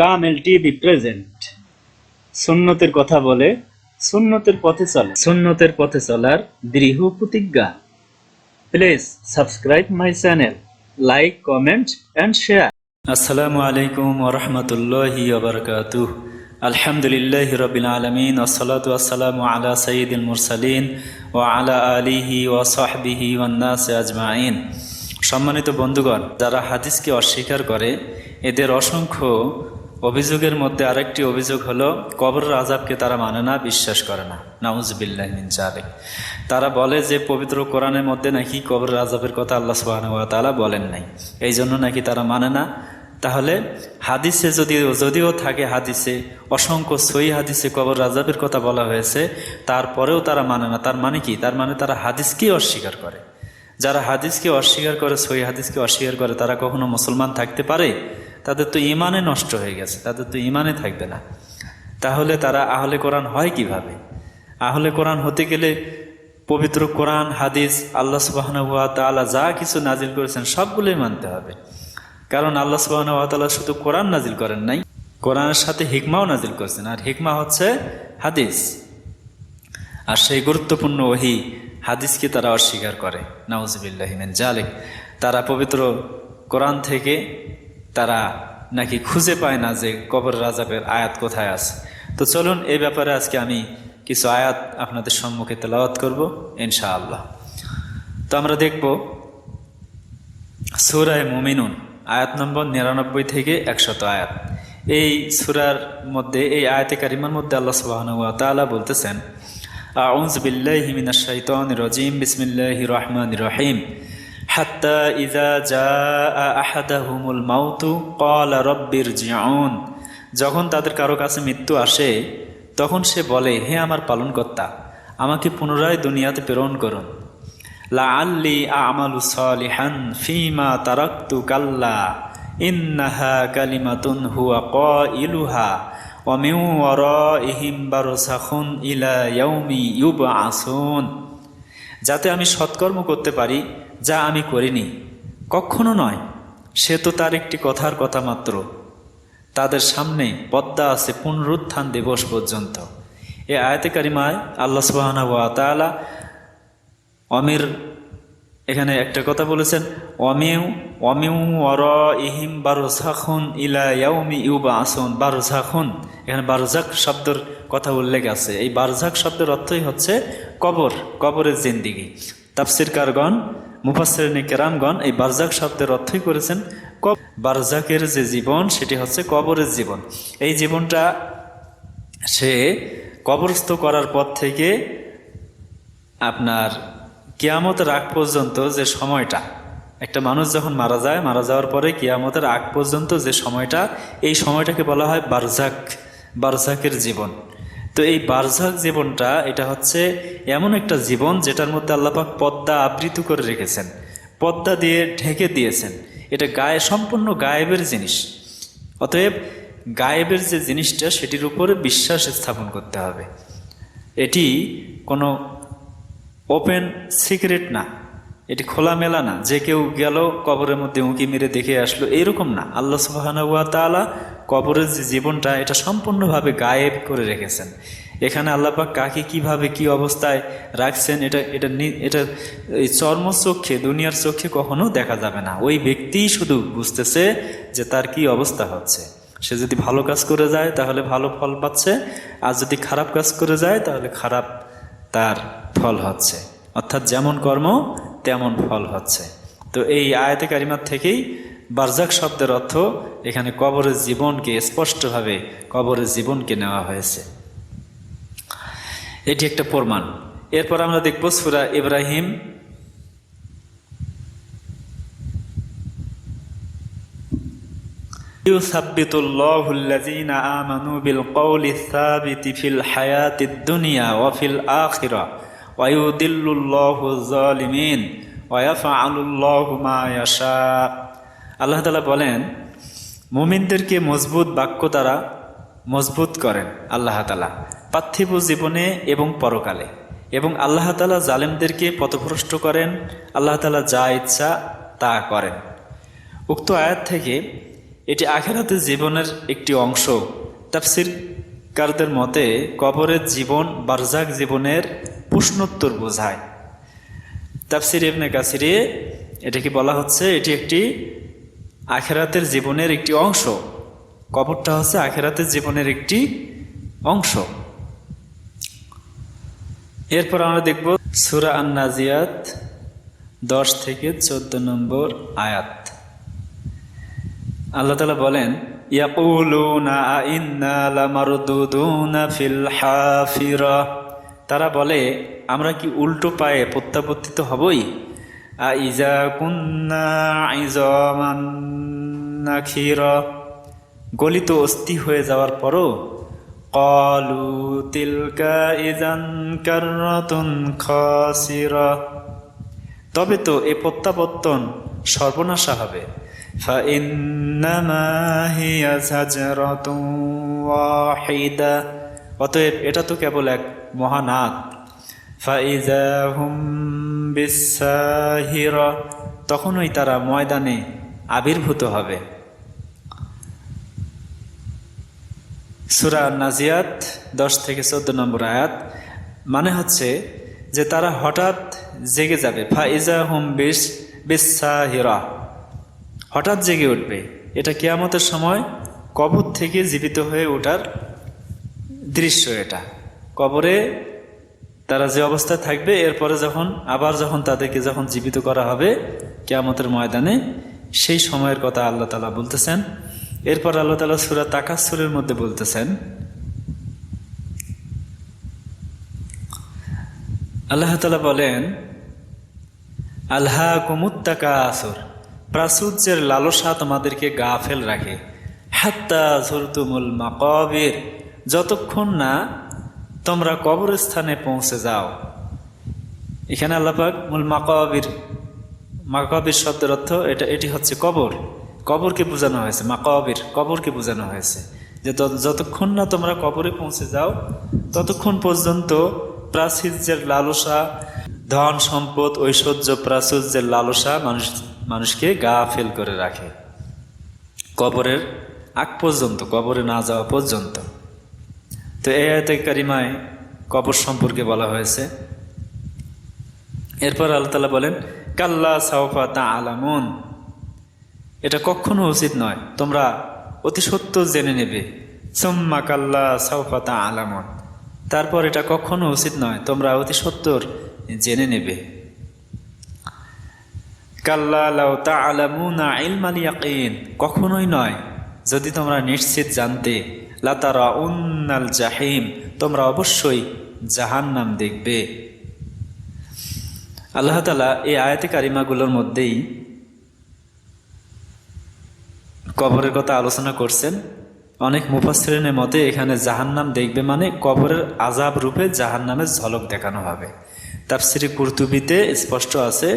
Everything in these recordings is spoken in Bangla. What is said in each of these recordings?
কামেল টিভি প্রেজেন্ট। সুন্নতের কথা বলে সুন্নতের পথে চলে। সুন্নতের পথে চলার দৃঢ় প্রতিজ্ঞা। Please subscribe my channel like comment and share আসসালামু আলাইকুম ওরহমতুল্লাহি ওবরকাতুহ আলহামদুলিল্লাহ রবিল আলমিন ওসলাত আসসালামু আলা সঈদুল মুরসালিন ও আলা আলিহি ও সাহবিহি ওয়ান্নাস আজমাইন। সম্মানিত বন্ধুগণ, যারা হাদিসকে অস্বীকার করে, এদের অসংখ্য অভিযোগের মধ্যে আরেকটি অভিযোগ হলো কবর আজাবকে তারা মানে না, বিশ্বাস করে না। নাউজবিল্লাহ তারা বলে যে, পবিত্র কোরআনের মধ্যে নাকি কবর আজাবের কথা আল্লাহ তাআলা বলেন নাই। এই জন্য নাকি তারা মানে না। তাহলে হাদিসে যদি, যদিও থাকে হাদিসে, অসংখ্য সই হাদিসে কবর আজাবের কথা বলা হয়েছে, তারপরেও তারা মানে না। তার মানে কি? তার মানে তারা হাদিসকেই অস্বীকার করে। যারা হাদিসকে অস্বীকার করে সই হাদিসকে অস্বীকার করে, তারা কখনো মুসলমান থাকতে পারে? তাদের তো ইমানে নষ্ট হয়ে গেছে, তাদের তো ইমানে থাকবে না। তাহলে তারা আহলে কোরআন হয় কীভাবে? আহলে কোরআন হতে গেলে পবিত্র কোরআন, হাদিস, আল্লাহ সুবাহনা হুয়া তালা যা কিছু নাজিল করেছেন সবগুলোই মানতে হবে। কারণ আল্লাহ সুবাহনা হুয়া তালা শুধু কোরআন নাজিল করেন নাই, কোরআনের সাথে হিকমাও নাজিল করেছেন। আর হিকমা হচ্ছে হাদিস। আর সেই গুরুত্বপূর্ণ ওহি হাদিসকে তারা অস্বীকার করে। নাউজবিল্লাহিমেন জালেক তারা পবিত্র কোরআন থেকে তারা নাকি খুঁজে পায় না যে কবর রাজাবের আয়াত কোথায় আছে। তো চলুন এই ব্যাপারে আজকে আমি কিছু আয়াত আপনাদের সম্মুখে তেলাওয়াত করব, ইনশাআল্লাহ। তো আমরা দেখব সুরায় মুমিনুন, আয়াত নম্বর নিরানব্বই থেকে একশত আয়াত। এই সুরার মধ্যে, এই আয়াতে কারিমার মধ্যে আল্লাহ সুবাহ তালা বলতেছেন আউজ বিল্লাহি হিমিনা শাইতানির রাজিম, বিসমিল্লাহির রহমানির রহিম। হাত্তা ইজা জাআ আহাদাহুমুল মাউতু ক্বালা রাব্বির জিউন যখন তাদের কারও কাছে মৃত্যু আসে, তখন সে বলে, হে আমার পালনকর্তা, আমাকে পুনরায় দুনিয়াতে প্রেরণ করুন। লাআল্লি আমালু সালিহান ফিমা তারাকতু কাল্লা, ইন্নাহা কালিমাতুন হুয়া কাইলুহা ওয়া মিন ওয়ারাইহিম বারসাখুন ইলা ইয়াউমি ইউবআসুন। যাতে আমি সৎকর্ম করতে পারি যা আমি করিনি। কখনো নয়, সে তো তার একটি কথার কথা মাত্র। তাদের সামনে পদ্মা আছে পুনরুত্থান দিবস পর্যন্ত। এ আয়তে কারিমায় আল্লাহ সুবাহানা ওয়া তাআলা অমির এখানে একটা কথা বলেছেন, অমিউ অমিউ অর ইহিম বারোজাখুন ইলা ইয়াউমি ইউবা আসুন বারোজাখুন এখানে বারোজাক শব্দের কথা উল্লেখ আছে। এই বারজাক শব্দের অর্থই হচ্ছে কবর, কবরের জিন্দিগি। তাফসির কারগণ মুফাসরিনী কেরামগণ এই বারজাক শব্দের অর্থই করেছেন বারজাকের যে জীবন, সেটি হচ্ছে কবরের জীবন। এই জীবনটা সে কবরস্থ করার পর থেকে আপনার কিয়ামতের আগ পর্যন্ত যে সময়টা, একটা মানুষ যখন মারা যায়, মারা যাওয়ার পরে কিয়ামতের আগ পর্যন্ত যে সময়টা, এই সময়টাকে বলা হয় বারজাক বারজাকের জীবন। তো এই বারজাক জীবনটা, এটা হচ্ছে এমন একটা জীবন যেটার মধ্যে আল্লাপাক পদ্মা আবৃত করে রেখেছেন, পদ্মা দিয়ে ঢেকে দিয়েছেন। এটা গায়ে, সম্পূর্ণ গায়েবের জিনিস। অতএব গায়েবের যে জিনিসটা, সেটির উপরে বিশ্বাস স্থাপন করতে হবে। এটি কোনো ওপেন সিক্রেট না। এটি খোলামেলা না। যে কেউ গেল, কবরের মধ্যে উঁকি মেরে দেখে আসলো, এরকম না। আল্লাহ সুবাহানুয়া তালা কবরের যে জীবনটা, এটা সম্পূর্ণভাবে গায়েব করে রেখেছেন। এখানে আল্লাপাক কাকে কীভাবে কি অবস্থায় রাখছেন, এটা এটা এটা এই চর্মচক্ষে দুনিয়ার চোখে কখনো দেখা যাবে না। ওই ব্যক্তিই শুধু বুঝতেছে যে তার কি অবস্থা হচ্ছে। সে যদি ভালো কাজ করে যায়, তাহলে ভালো ফল পাচ্ছে। আর যদি খারাপ কাজ করে যায়, তাহলে খারাপ তার ফল হচ্ছে। অর্থাৎ যেমন কর্ম তেমন ফল হচ্ছে তো এই আয়তে কারিমার থেকেই বারজাক শব্দের অর্থ এখানে কবরের জীবনকে স্পষ্টভাবে কবরের জীবনকে নেওয়া হয়েছে এটি একটা প্রমাণ এরপর আমরা দেখব সুরা ইব্রাহিম يثبت الله الذين آمنوا بالقول الثابت في الحياة الدنيا وفي الآخرة ওয়াফা আল্লাহ তালা বলেন, মুমিনদেরকে মজবুত বাক্য দ্বারা মজবুত করেন আল্লাহ তালা পার্থিব জীবনে এবং পরকালে। এবং আল্লাহ তালা জালেমদেরকে পথভ্রষ্ট করেন, আল্লাহ তালা যা ইচ্ছা তা করেন। উক্ত আয়াত থেকে এটি আখেরাতে জীবনের একটি অংশ। তাফসিরকারদের মতে, কবরের জীবন বারজাক জীবনের প্রশ্নোত্তর বোঝায়। তাফসির ইবনে কাসিরে এটাকে বলা হচ্ছে, এটি একটি আখেরাতের জীবনের একটি অংশ। কবরটা হচ্ছে আখেরাতের জীবনের একটি অংশ। এরপর আমরা দেখব সুরা আন নাজিয়াত দশ থেকে চোদ্দ নম্বর আয়াত। আল্লাহ তালা বলেন, ইয়াকুলুনা ইন্না লামারদুদুনা ফিল হাফিরা। তারা বলে আমরা কি উল্টো পায়ে প্রত্যাবর্তিত হবই আইজা কুন্না আইজমান নাখিরা গলিত অস্থি হয়ে যাওয়ার পরও কলু তিলকা ইজান কাররাতুন খাসিরা তবে তো এ প্রত্যাবর্তন সর্বনাশা হবে فإنما هي زجرة واحدة অতএব এটা তো কেবল এক মহানাগ ফাইজা তখনই তারা ময়দানে আবির্ভূত হবে। সুরা নাজিয়াত দশ থেকে চোদ্দ নম্বর আয়াত মানে হচ্ছে যে তারা হঠাৎ জেগে যাবে। ফাইজা হুম বিশ বিশ্বাহিরা হঠাৎ জেগে উঠবে। এটা কেয়ামতের সময় কবর থেকে জীবিত হয়ে ওঠার দৃশ্য এটা। কবরে তারা যে অবস্থায় থাকবে, এরপরে যখন, আবার যখন তাদেরকে যখন জীবিত করা হবে, কেয়ামতের ময়দানে, সেই সময়ের কথা আল্লাহ তালা বলতেছেন। এরপর আল্লাহ তালা সুরা তাকাসুরের মধ্যে বলতেছেন, আল্লাহ তালা বলেন আল্লাহ কুমুত্তাকা আসর প্রাচুর্যের লালসা তোমাদেরকে গা ফেল রাখে। হাত্তা ঝুরতুমুল মাকবির যতক্ষণ না তোমরা কবরস্থানে পৌঁছে যাও। এখানে আল্লাপাক মূল মাকবির মাকবির শব্দের অর্থ এটা, এটি হচ্ছে কবর। কবরকে বোঝানো হয়েছে, মাকবির, কবরকে বোঝানো হয়েছে। যে যতক্ষণ না তোমরা কবরে পৌঁছে যাও, ততক্ষণ পর্যন্ত প্রাচুর্যের লালসা, ধন সম্পদ, ঐশ্বর্য, প্রাচুর্যের লালসা মানুষ, মানুষকে গা ফেল করে রাখে। কবরের আগ পর্যন্ত, কবরে না যাওয়া পর্যন্ত। তো এই আয়তে কারিমায় কবর সম্পর্কে বলা হয়েছে। এরপর আল্লাহ তালা বলেন, কাল্লা সাউফা তা আলামুন এটা কখনো উচিত নয়, তোমরা অতি সত্য জেনে নেবে। সোম্মা কাল্লা সাউফা তা আলামুন তারপর এটা কখনো উচিত নয়, তোমরা অতি সত্তর জেনে নেবে। কাল্লাহ তা আলামুনা ইলমাল ইয়াকিন। কখনোই নয়, যদি তোমরা নিশ্চিত জানতে লাতারা উন্নাল জাহিম, তোমরা অবশ্যই জাহান্নাম দেখবে। আল্লাহ তালা এই আয়াতে কারিমাগুলোর মধ্যেই কবরের কথা আলোচনা করছেন। অনেক মুফাসরিনের মতে এখানে জাহান্নাম দেখবে মানে কবরের আজাব রূপে জাহান্নামের ঝলক দেখানো হবে। তাফসিরি কুর্তুবিতে স্পষ্ট আছে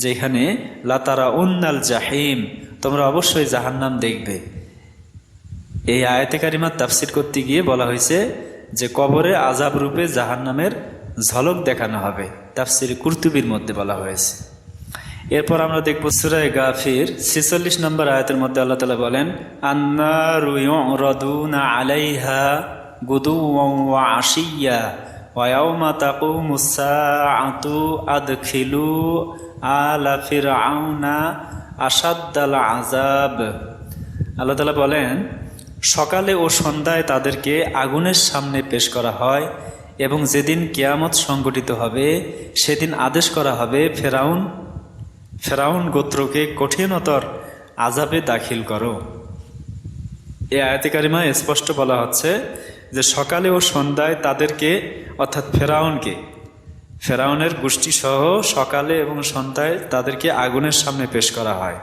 যে এখানে লাতারা উন্নাল জাহিম, তোমরা অবশ্যই জাহান্নাম দেখবে। এই আয়াতে কারিমার তাফসির করতে গিয়ে বলা হয়েছে যে কবরে আজাব রূপে জাহান্নামের ঝলক দেখানো হবে। তাফসির কুর্তুবির মধ্যে বলা হয়েছে। এরপর আমরা দেখব সুরায় গাফির, ছেচল্লিশ নম্বর আয়াতের মধ্যে আল্লাহ তালা বলেন আন্না আলাইহা গুদু আশিয়া ওয়াউমা মুসাআতু আদখিলু আল্লাহ বলেন সকালে ও সন্ধ্যায় তাদেরকে আগুনের সামনে পেশ করা হয় এবং যেদিন কেয়ামত সংগঠিত হবে, সেদিন আদেশ করা হবে, ফেরাউন ফেরাউন গোত্রকে কঠিনতর আজাবে দাখিল করো। এ আয়তিকারিমা স্পষ্ট বলা হচ্ছে যে সকালে ও সন্ধ্যায় তাদেরকে, অর্থাৎ ফেরাউনকে, ফেরাউনের গোষ্ঠী সহ সকালে এবং সন্ধ্যায় তাদেরকে আগুনের সামনে পেশ করা হয়।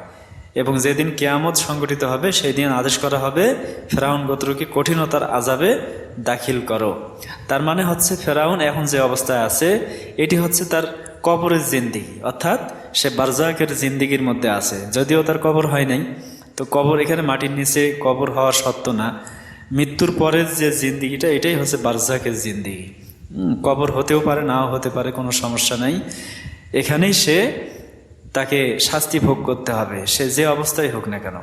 এবং যেদিন কেয়ামত সংগঠিত হবে সেই দিন আদেশ করা হবে, ফেরাউন গোত্রকে কঠিনতার আজাবে দাখিল করো। তার মানে হচ্ছে ফেরাউন এখন যে অবস্থায় আছে, এটি হচ্ছে তার কবরের জিন্দিগি। অর্থাৎ সে বারজাকের জিন্দিগির মধ্যে আছে। যদিও তার কবর হয় নাই, তো কবর এখানে মাটির নিচে কবর হওয়ার সত্য না। মৃত্যুর পরের যে জিন্দিগিটা, এটাই হচ্ছে বারজাকের জিন্দিগি। কবর হতেও পারে, নাও হতে পারে, কোনো সমস্যা নাই। এখানেই সে তাকে শাস্তি ভোগ করতে হবে। সে যে অবস্থায় হোক না কেন।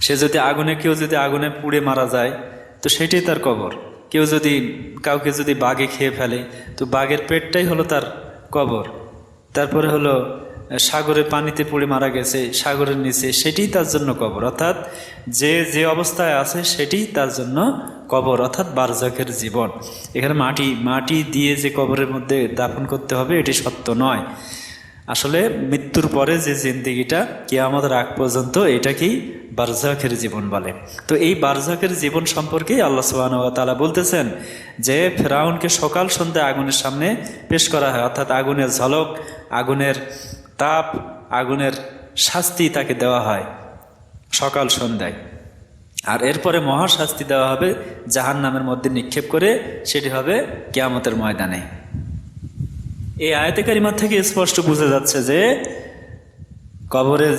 সে যদি আগুনে, কেউ যদি আগুনে পুড়ে মারা যায়, তো সেটাই তার কবর। কেউ যদি, কাউকে যদি বাঘে খেয়ে ফেলে, তো বাঘের পেটটাই হলো তার কবর। তারপরে হলো, সাগরে পানিতে পড়ে মারা গেছে, সাগরের নিচে, সেটাই তার জন্য কবর। অর্থাৎ যে যে অবস্থায় আছে, সেটাই তার জন্য কবর, অর্থাৎ বারজাকের জীবন। এখানে মাটি মাটি দিয়ে যে কবরের মধ্যে দাফন করতে হবে, এটি সত্য নয়। আসলে মৃত্যুর পরে যে জিন্দিগিটা আমাদের আগ পর্যন্ত এটাকেই বারজাকের জীবন বলে। তো এই বারজাকের জীবন সম্পর্কেই আল্লাহ সুবাহ তালা বলতেছেন যে, ফেরাউনকে সকাল সন্ধ্যা আগুনের সামনে পেশ করা হয়। অর্থাৎ আগুনের ঝলক, আগুনের তাপ, আগুনের শাস্তি তাকে দেওয়া হয় সকাল সন্ধ্যায়। আর এরপরে মহাশাস্তি দেওয়া হবে জাহান নামের মধ্যে নিক্ষেপ করে, সেটি হবে কেয়ামতের ময়দানে। এই আয়তে কারিমার থেকে স্পষ্ট বোঝা যাচ্ছে যে কবরের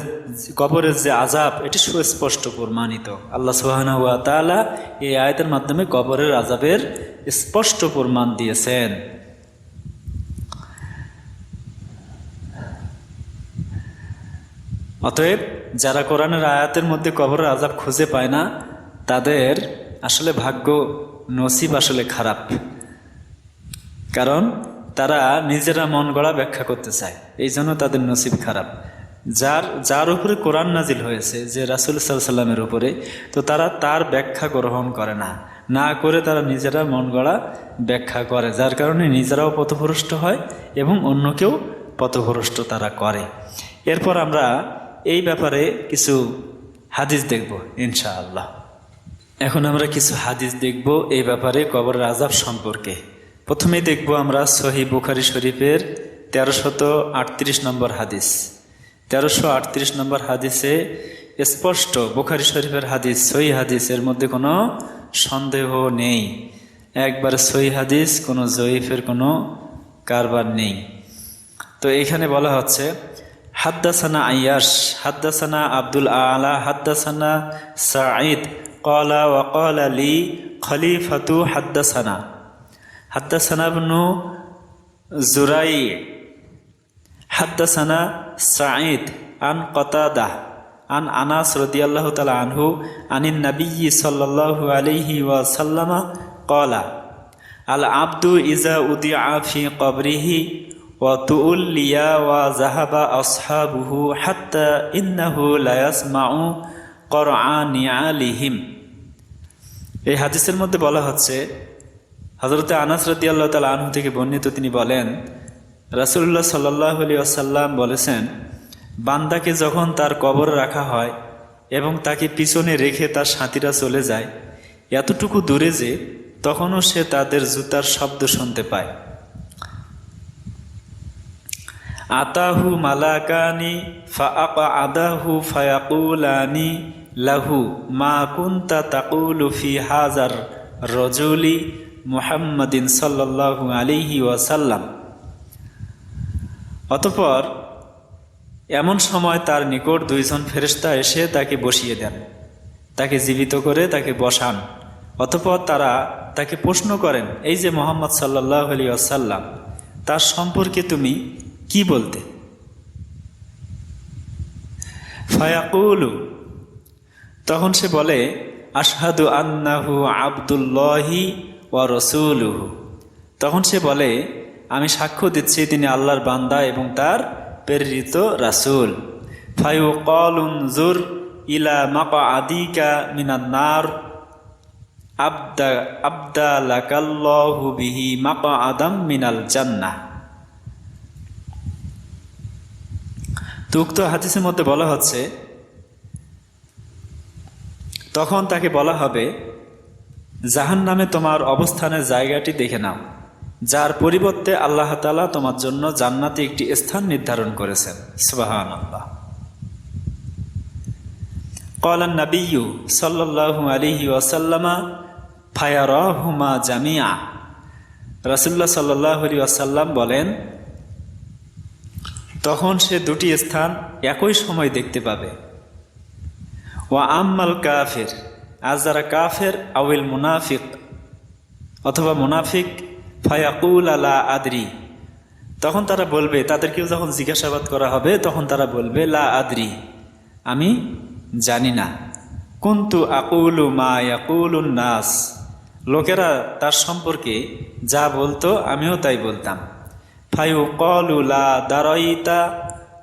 কবরের যে আজাব এটি সুস্পষ্ট প্রমাণিত। আল্লাহ সুবাহানা হুয়া তালা এই আয়তের মাধ্যমে কবরের আজাবের স্পষ্ট প্রমাণ দিয়েছেন। অতএব যারা কোরআনের আয়াতের মধ্যে কবরের আজাব খুঁজে পায় না, তাদের আসলে ভাগ্য নসিব আসলে খারাপ। কারণ তারা নিজেরা মন গড়া ব্যাখ্যা করতে চায়। এই জন্য তাদের নসিব খারাপ। যার যার উপরে কোরআন নাজিল হয়েছে, যে রাসুল সাল্লামের উপরে, তো তারা তার ব্যাখ্যা গ্রহণ করে না। না করে তারা নিজেরা মন গড়া ব্যাখ্যা করে, যার কারণে নিজেরাও পথভ্রষ্ট হয় এবং অন্যকেও পথভ্রষ্ট তারা করে। এরপর আমরা এই ব্যাপারে কিছু হাদিস দেখব, ইনশাআল্লাহ। এখন আমরা কিছু হাদিস দেখব এই ব্যাপারে কবর আজাব সম্পর্কে। প্রথমেই দেখব আমরা সহি বুখারি শরীফের তেরোশত আটত্রিশ নম্বর হাদিস। তেরোশো আটত্রিশ নম্বর হাদিসে স্পষ্ট বুখারি শরীফের হাদিস, সহি হাদিস এর মধ্যে কোনো সন্দেহ নেই। একবার সহি হাদিস, কোনো জয়ীফের কোনো কারবার নেই। তো এখানে বলা হচ্ছে, হাদ্দাসানা আয়াস হাদ্দাসানা আব্দুল আলা, হাদ্দাসানা সাঈদ কলা ওয়াকাল আলী খলিফাতু হাদ্দাসানা। হাদ্দাসানা বনু জুরাই হাদ্দাসানা সাঈদ আন কতাদা আন আনাস রদিয়াল্লাহু তালা আনহু আনিন নবী সাল্লাল্লাহু আলাইহি ওয়াসাল্লামা কলা আল আব্দু ইজা উদিআ ফি কবরিহি وتؤليا وذهب أصحابه حتى إنه لا يسمع قرعان عليهم এই হাদিসের মধ্যে বলা হচ্ছে হজরতে আনাস রদি আল্লাহ তালা আনহু থেকে বর্ণিত তিনি বলেন রাসুল্লাহ সাল্লাহ আলী আসাল্লাম বলেছেন, বান্দাকে যখন তার কবর রাখা হয় এবং তাকে পিছনে রেখে তার সাথীরা চলে যায়, এতটুকু দূরে যে তখনও সে তাদের জুতার শব্দ শুনতে পায়। আতাহু মালাকানি ফাআকা আদাহু ফায়াকুলানি লাহু মা কুন্তা তাকুলু ফি হাজার রজুলি মুহাম্মাদিন সাল্লাল্লাহু আলাইহি ওয়াসাল্লাম। অতপর এমন সময় তার নিকট দুইজন ফেরেশতা এসে তাকে বসিয়ে দেন। তাকে জীবিত করে তাকে বসান। অতপর তারা তাকে প্রশ্ন করেন, এই যে মোহাম্মদ সাল্লাহ আলী আসাল্লাম তার সম্পর্কে তুমি কি বলতে? ফায়াকুলু, তখন সে বলে, আশহাদু আন্নাহু আবদুল্লাহি ওয়া রসুলুহু। তখন সে বলে, আমি সাক্ষ্য দিচ্ছি তিনি আল্লাহর বান্দা এবং তার প্রেরিত রাসুল। ফায়ু কলুনজুর ইলা মাকা আদিকা মিনান্নার আবদা আবদা লাকাল্লাহু বিহি মাকা আদাম মিনাল জান্নাহ। তো উক্ত হাদিসের মধ্যে বলা হচ্ছে, তখন তাকে বলা হবে জাহান নামে তোমার অবস্থানের জায়গাটি দেখে নাও, যার পরিবর্তে আল্লাহ তালা তোমার জন্য জান্নাতে একটি স্থান নির্ধারণ করেছেন। সুবাহান আল্লাহ কলান নবিয়ু সাল্লাহু আলিহি ওয়াসাল্লামা, ফায়ারহুমা জামিয়া রাসুল্লাহ সাল্লাহ আলী ওয়াসাল্লাম বলেন, তখন সে দুটি স্থান একই সময় দেখতে পাবে। ও আম্মাল কাফের আজ যারা কাফের আউল মুনাফিক, অথবা মুনাফিক, ফায়াকুল আলা আদরি। তখন তারা বলবে, তাদেরকেও যখন জিজ্ঞাসাবাদ করা হবে, তখন তারা বলবে, লা আদরি, আমি জানি না। কুন্তু আকুলু মা ইয়াকুলুন নাস, লোকেরা তার সম্পর্কে যা বলতো আমিও তাই বলতাম। ফায়ু কলু লা দারাইতা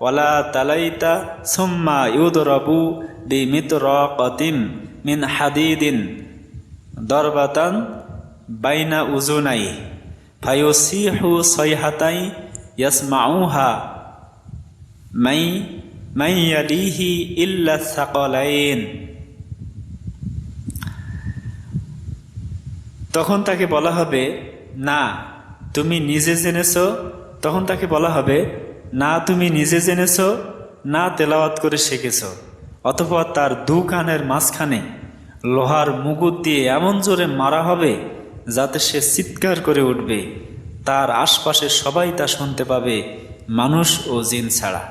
ওয়ালা তালাইতা, সুম্মা ইউদরাবু বিমিতরাকাতিন। মিন হাদিদিন দরবাতান বাইনা উজুনাই, ফায়ুসিহু সয়হাতাই ইয়াসমাউহা, মাই মাই ইয়ালিহি ইল্লা সাকালাইন। তখন তাকে বলা হবে, না, তুমি নিজে জেনেছো। তখন তাকে বলা হবে, না, তুমি নিজে জেনেছ, না তেলাওয়াত করে শিখেছো। অথবা তার দু কানের মাঝখানে লোহার মুগুর দিয়ে এমন জোরে মারা হবে যাতে সে চিৎকার করে উঠবে। তার আশপাশে সবাই তা শুনতে পাবে, মানুষ ও জিন ছাড়া।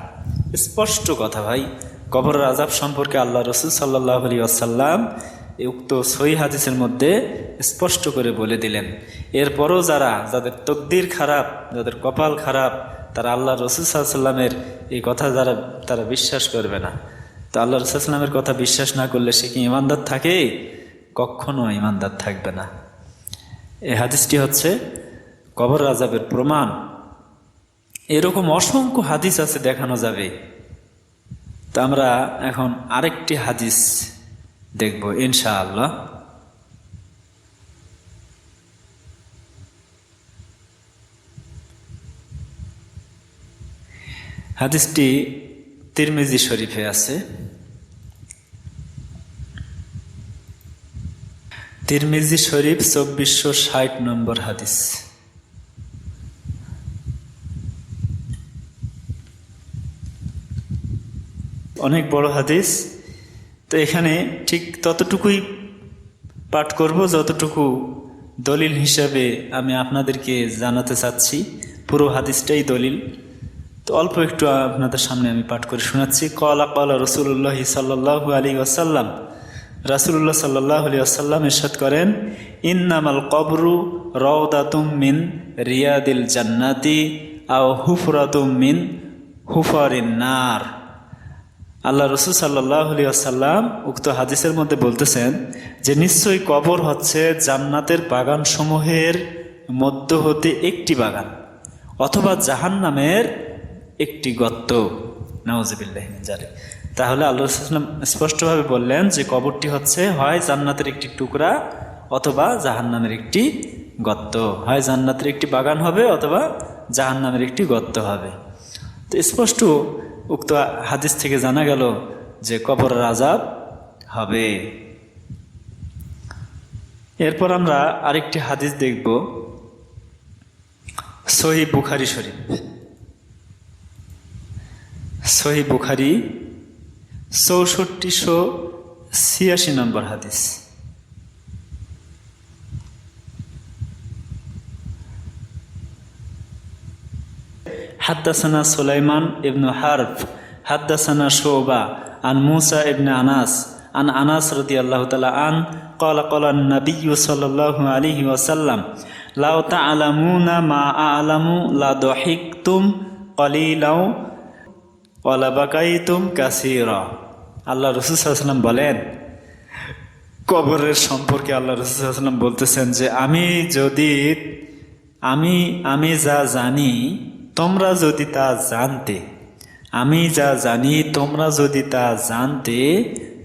স্পষ্ট কথা ভাই, কবর আজাব সম্পর্কে আল্লাহ রসুল সাল্লাহ আলী আসাল্লাম উক্ত সই হাদিসের মধ্যে স্পষ্ট করে বলে দিলেন। এরপরও যারা, যাদের তকদির খারাপ, যাদের কপাল খারাপ, তারা আল্লাহ রসুল সাল্লামের এই কথা যারা, তারা বিশ্বাস করবে না। তো আল্লাহ রসুলামের কথা বিশ্বাস না করলে সে কি ইমানদার থাকে? কখনো ইমানদার থাকবে না। এই হাদিসটি হচ্ছে কবর আজাবের প্রমাণ। এরকম অসংখ্য হাদিস আছে, দেখানো যাবে। তো আমরা এখন আরেকটি হাদিস দেখব, ইনশাআল্লাহ। হাদিসটি তিরমিজি শরীফে আছে। তিরমিজি শরীফ চব্বিশশো ষাট নম্বর হাদিস। অনেক বড় হাদিস। তো এখানে ঠিক ততটুকুই পাঠ করব, যতটুকু দলিল হিসাবে আমি আপনাদেরকে জানাতে চাচ্ছি। পুরো হাদিসটাই দলিল। তো অল্প একটু আপনাদের সামনে আমি পাঠ করে শোনাচ্ছি। কলা কলা রসুল্লাহ সাল্লাহ আলী আসাল্লাম রাসুল্লাহ সাল্লাহ আলী আসাল্লাম এরশাদ করেন, ইন্নামাল কবরু রওদাতুম মিন রিয়াদিল জান্নাতি আও হুফরাতুম মিন হুফারিন নার। আল্লাহ রসুল সাল্লাহ আলী আসাল্লাম উক্ত হাদিসের মধ্যে বলতেছেন যে, নিশ্চয়ই কবর হচ্ছে জান্নাতের বাগান সমূহের মধ্য হতে একটি বাগান অথবা জাহান নামের একটি গর্ত। নওয়াজিবিল্লাহিজারে তাহলে আল্লাহ রসুলাম স্পষ্টভাবে বললেন যে কবরটি হচ্ছে, হয় জান্নাতের একটি টুকরা অথবা জাহান্নামের একটি গর্ত। হয় জান্নাতের একটি বাগান হবে অথবা জাহান্নামের একটি গর্ত হবে। তো স্পষ্ট উক্ত হাদিস থেকে জানা গেল যে কবরের আজাব হবে। এরপর আমরা আরেকটি হাদিস দেখব। সহি বুখারি শরীফ। সহি বুখারি চৌষট্টিশো ছিয়াশি নম্বর হাদিস। হাদ্দাসানা সুলাইমান ইবনু হার্ফ, হাদ্দাসানা শোবা, আন মুসা ইবনে আনাস, আন আনাস রদি আল্লাহ তালা আন কলা কলা নাবিউ সাল্লু আলহি ওসাল্লাম লাউ তা আলামু না মা আলামু লা দহিক তুম কলি লাউ অলাবাকাই কাসিরা আল্লাহ রসুলাম বলেন, কবরের সম্পর্কে আল্লাহ রসুলাম বলতেছেন যে, আমি যদি, আমি আমি যা জানি, তোমরা যদি তা জানতে, আমি যা জানি, তোমরা যদি তা জানতে,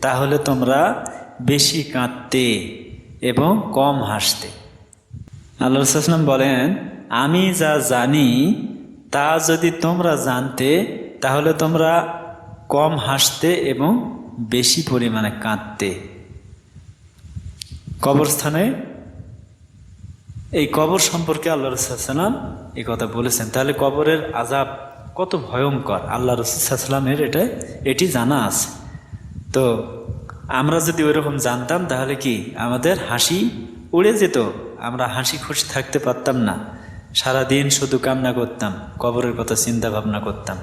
তাহলে তোমরা বেশি কাঁদতে এবং কম হাসতে। আল্লাহ রসুলাম বলেন, আমি যা জানি, তা যদি তোমরা জানতে তাহলে তোমরা কম হাসতে এবং বেশি পরিমাণে কাঁদতে। কবরস্থানে এই কবর সম্পর্কে আল্লাহ রসুলাম এই কথা বলেছেন। তাহলে কবরের আজাব কত ভয়ঙ্কর। আল্লাহ রসুলামের এটা, এটি জানা আছে। তো আমরা যদি ওইরকম জানতাম, তাহলে কি আমাদের হাসি উড়ে যেত? আমরা হাসি খুশি থাকতে পারতাম না। সারা দিন শুধু কামনা করতাম, কবরের কথা চিন্তা ভাবনা করতাম।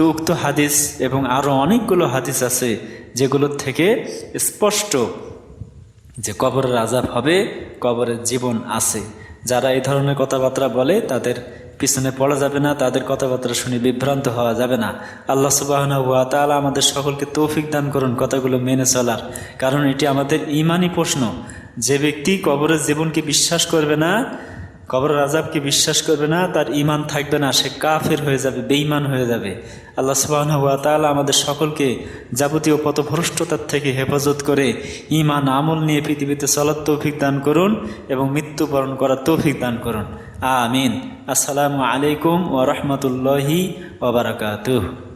তো উক্ত হাদিস এবং আরও অনেকগুলো হাদিস আছে যেগুলোর থেকে স্পষ্ট যে কবরের আজাব হবে, কবরের জীবন আছে। যারা এই ধরনের কথাবার্তা বলে, তাদের পিছনে পড়া যাবে না, তাদের কথাবার্তা শুনে বিভ্রান্ত হওয়া যাবে না। আল্লাহ সুবাহ তালা আমাদের সকলকে তৌফিক দান করুন কথাগুলো মেনে চলার। কারণ এটি আমাদের ইমানই প্রশ্ন। যে ব্যক্তি কবরের জীবনকে বিশ্বাস করবে না কবর আজাবকে বিশ্বাস করবে না, তার ইমান থাকবে না, সে কাফের হয়ে যাবে, বেঈমান হয়ে যাবে। আল্লাহ সুবাহ তাআলা আমাদের সকলকে যাবতীয় পথভ্রষ্টতার থেকে হেফাজত করে ইমান আমল নিয়ে পৃথিবীতে চলার তৌফিক দান করুন এবং মৃত্যুবরণ করার তৌফিক দান করুন। আমিন। আসসালামু আলাইকুম ওয়া রাহমাতুল্লাহি ওয়া বারাকাতুহু।